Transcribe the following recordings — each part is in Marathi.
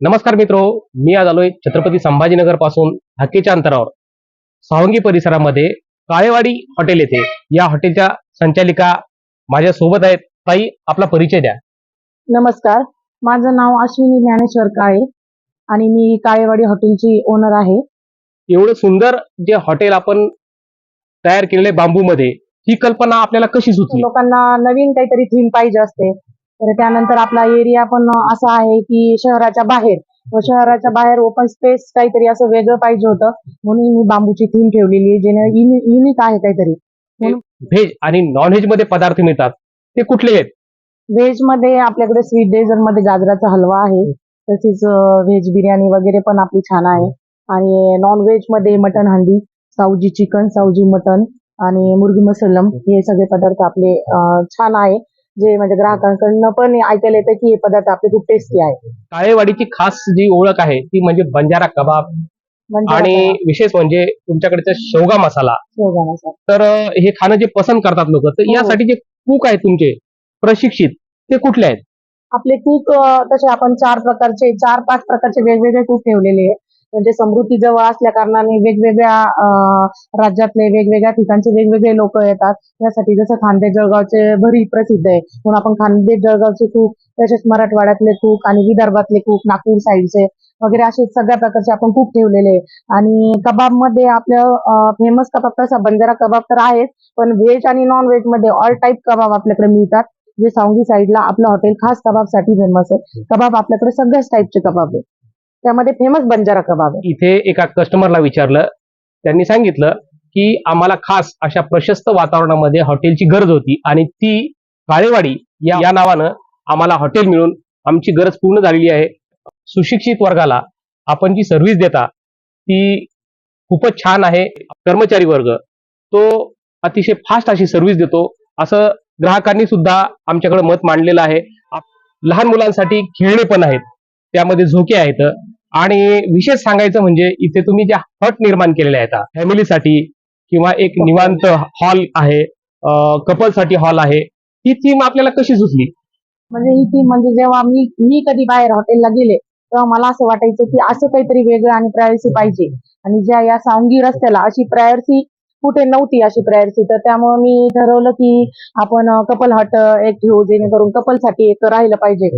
नमस्कार मित्रो मी आज आलोय छत्रपती संभाजीनगरपासून हाकेच्या अंतरावर. सावंगी परिसरामध्ये काळेवाडी हॉटेल येथे. या हॉटेलच्या संचालिका माझ्या सोबत आहेत. ताई आपला परिचय द्या. नमस्कार. माझं नाव अश्विनी ज्ञानेश्वर काळे आणि मी काळेवाडी हॉटेलची ओनर आहे. एवढं सुंदर जे हॉटेल आपण तयार केलेलं बांबूमध्ये ही कल्पना आपल्याला कशी सुचली? लोकांना नवीन काहीतरी थीम पाहिजे असते. तर त्यानंतर आपला एरिया पण असा आहे की शहराच्या बाहेर. व शहराच्या बाहेर ओपन स्पेस काहीतरी असं वेगळं पाहिजे होतं. म्हणून मी बांबूची थीम ठेवलेली आहे जेणे युनिक आहे काहीतरी. व्हेज आणि नॉन व्हेजमध्ये पदार्थ मिळतात. ते कुठले आहेत? व्हेजमध्ये आपल्याकडे स्वीट डेझर्टमध्ये गाजराचा हलवा आहे. तसेच व्हेज बिर्याणी वगैरे पण आपली छान आहे. आणि नॉन व्हेजमध्ये mutton handi Saoji chicken Saoji mutton आणि मुर्गी मसलम हे सगळे पदार्थ आपले छान आहे. जे म्हणजे ग्राहकांकडनं पण ऐकायला येतं की हे पदार्थ आपले खूप टेस्टी आहे काळेवाडीची खास जी ओळख आहे ती म्हणजे बंजारा कबाब. आणि विशेष म्हणजे तुमच्याकडचा शेवगा मसाला. तर अं, हे खाणं जे पसंत करतात लोक तर हो. यासाठी जे कुक आहेत तुमचे प्रशिक्षित ते कुठले आहेत? आपले कूक तसे आपण चार प्रकारचे चार पाच प्रकारचे वेगवेगळे कूक ठेवलेले आहे म्हणजे समृद्धी जवळ असल्या कारणाने वेगवेगळ्या राज्यातले वेगवेगळ्या ठिकाणचे वेगवेगळे लोक येतात. यासाठी जसं खानदेश जळगावचे भरी प्रसिद्ध आहे. म्हणून आपण खानदेश जळगावचे कूक तसेच मराठवाड्यातले कूक आणि विदर्भातले कूक नागपूर साईडचे वगैरे असे सगळ्या प्रकारचे आपण खूप ठेवलेले आहे. आणि कबाबमध्ये आपलं फेमस कबाब तसा बंजारा कबाब तर आहेच पण व्हेज आणि नॉन व्हेजमध्ये ऑल टाईप कबाब आपल्याकडे मिळतात. जे सावंगी साईडला आपलं हॉटेल खास कबाबसाठी फेमस आहे. कबाब आपल्याकडे सगळ्याच टाईपचे कबाब आहे. त्यामध्ये फेमस बंजारा कबाब आहे. इथे एका कस्टमरला विचारलं. त्यांनी सांगितलं की आम्हाला खास अशा प्रशस्त वातावरणामध्ये हॉटेलची गरज होती आणि ती काळेवाडी या या नावानं आम्हाला हॉटेल मिळून आमची गरज पूर्ण झालेली आहे. सुशिक्षित वर्गाला आपण जी सर्व्हिस देता ती खूपच छान आहे. कर्मचारी वर्ग तो अतिशय फास्ट अशी सर्व्हिस देतो. असं ग्राहकांनी सुद्धा आमच्याकडे मत मांडलेलं आहे. लहान मुलांसाठी खेळणे पण आहेत. त्यामध्ये झोके आहेत. आणि विशेष सांगायचं म्हणजे इथे तुम्ही ज्या हट निर्माण केलेल्या आहेत फॅमिलीसाठी किंवा एक निवांत हॉल आहे कपलसाठी हॉल आहे ही थीम आपल्याला कशी सुचली? म्हणजे ही थीम म्हणजे जेव्हा मी मी कधी बाहेर हॉटेलला गेले तेव्हा मला असं वाटायचं की असं काहीतरी वेगळं आणि प्रायव्हसी पाहिजे. आणि ज्या या सावंगी रस्त्याला अशी प्रायव्हसी कुठे नव्हती अशी प्रायव्हसी तर त्यामुळे मी ठरवलं की आपण कपल हट एक ठेवू जेणेकरून कपलसाठी एक राहिलं पाहिजे.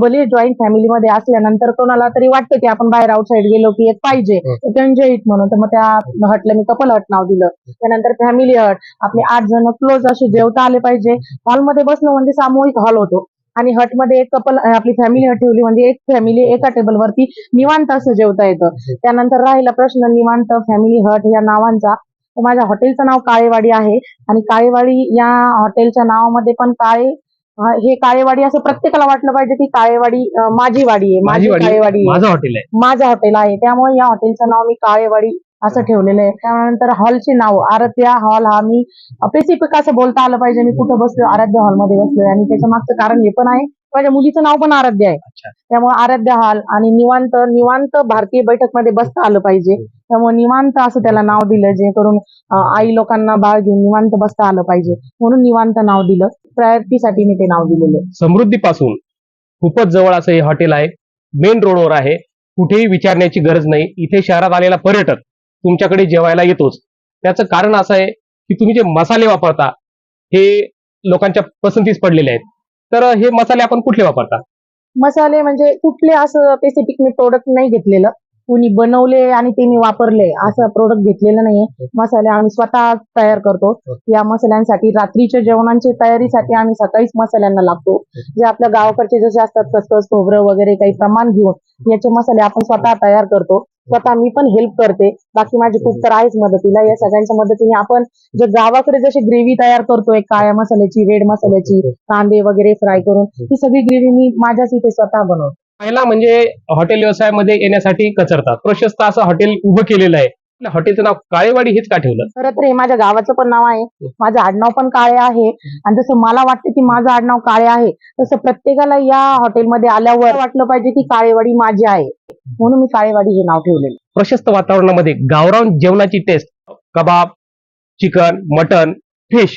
भले जॉईंट फॅमिलीमध्ये असल्यानंतर कोणाला तरी वाटतं की आपण बाहेर आउटसाईड गेलो की एक पाहिजे. एन्जॉय इट म्हणून. तर मग त्या हटला मी कपल हट नाव दिलं. त्यानंतर फॅमिली हट आपले आठ जण क्लोज असे जेवता आले पाहिजे. हॉलमध्ये बसलो म्हणजे सामूहिक हॉल होतो. आणि हटमध्ये एक कपल आपली फॅमिली हट ठेवली म्हणजे एक फॅमिली एका टेबलवरती निवांत असं जेवता येतं. त्यानंतर राहिला प्रश्न निवांत फॅमिली हट या नावांचा. माझ्या हॉटेलचं नाव काळेवाडी आहे. आणि काळेवाडी या हॉटेलच्या नावामध्ये पण काळे हे काळेवाडी असं प्रत्येकाला वाटलं पाहिजे की काळेवाडी माझी वाडी आहे. माझी माझी वाडी काळेवाडी माझं हॉटेल आहे. माझं हॉटेल आहे. त्यामुळे या हॉटेलचं नाव मी काळेवाडी असं ठेवलेलं आहे. त्यानंतर हॉलचे नाव आराध्या हॉल हा मी स्पेसिफिक असं बोलता आलं पाहिजे. मी कुठं बसलोय? आराध्य हॉलमध्ये बसलोय. आणि त्याच्या मागचं कारण हे पण आहे माझ्या मुलीचं नाव पण आराध्य आहे. त्यामुळे आराध्य हॉल आणि निवांत निवांत भारतीय बैठकमध्ये बसता आलं पाहिजे. त्यामुळे निवांत असं त्याला नाव दिलं जेणेकरून आई लोकांना बाळ घेऊन निवांत बसता आलं पाहिजे. म्हणून निवांत नाव दिलं. प्रायोरिटीसाठी मी ते नाव दिलेलं समृद्धीपासून खूपच जवळ असं हे हॉटेल आहे. मेन रोडवर आहे. कुठेही विचारण्याची गरज नाही. इथे शहरात आलेला पर्यटक तुमच्याकडे जेवायला येतोच. त्याचं कारण असं आहे की तुम्ही जे मसाले वापरता हे लोकांच्या पसंतीस पडलेले आहेत. तर हे मसाले आपण कुठले वापरता? मसाले म्हणजे कुठले असं स्पेसिफिक मी प्रोडक्ट नाही घेतलेलं. कुणी बनवले आणि ते मी वापरले असं प्रोडक्ट घेतलेलं नाहीये. मसाले आम्ही स्वतः तयार करतो. या मसाल्यांसाठी रात्रीच्या जेवणांची तयारीसाठी आम्ही सकाळीच मसाल्यांना लागतो. जे आपल्या गावाकडचे जसे असतात खसखस खोबरं वगैरे काही प्रमाण घेऊन याचे मसाले आपण स्वतः तयार करतो. स्वतः मी पण हेल्प करते. बाकी माझे खूप तर आहेच मदतीला. या सगळ्यांच्या मदतीने आपण जे गावाकडे जशी ग्रेव्ही तयार करतोय काळ्या मसाल्याची रेड मसाल्याची कांदे वगैरे फ्राय करून ती सगळी ग्रेव्ही मी माझ्याच इथे स्वतः बनवतो. पहिला म्हणजे हॉटेल व्यवसायामध्ये येण्यासाठी कचरतात. प्रशस्त असं हॉटेल उभं केलेलं आहे. हॉटेलचं नाव काळेवाडी हेच का ठेवलं? खरं तर हे माझ्या गावाचं पण नाव आहे. माझं आडनाव पण काळे आहे. आणि जसं मला वाटतं की माझं आडनाव काळे आहे तसं प्रत्येकाला या हॉटेलमध्ये आल्यावर वाटलं पाहिजे की काळेवाडी माझी आहे. म्हणून मी काळेवाडी हे नाव ठेवलेलं प्रशस्त वातावरणामध्ये गावरान जेवणाची टेस्ट कबाब चिकन मटन फिश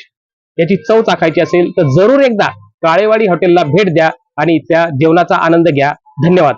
याची चव चाखायची असेल तर जरूर एकदा काळेवाडी हॉटेलला भेट द्या आणि त्या जेवणाचा आनंद घ्या. धन्यवाद.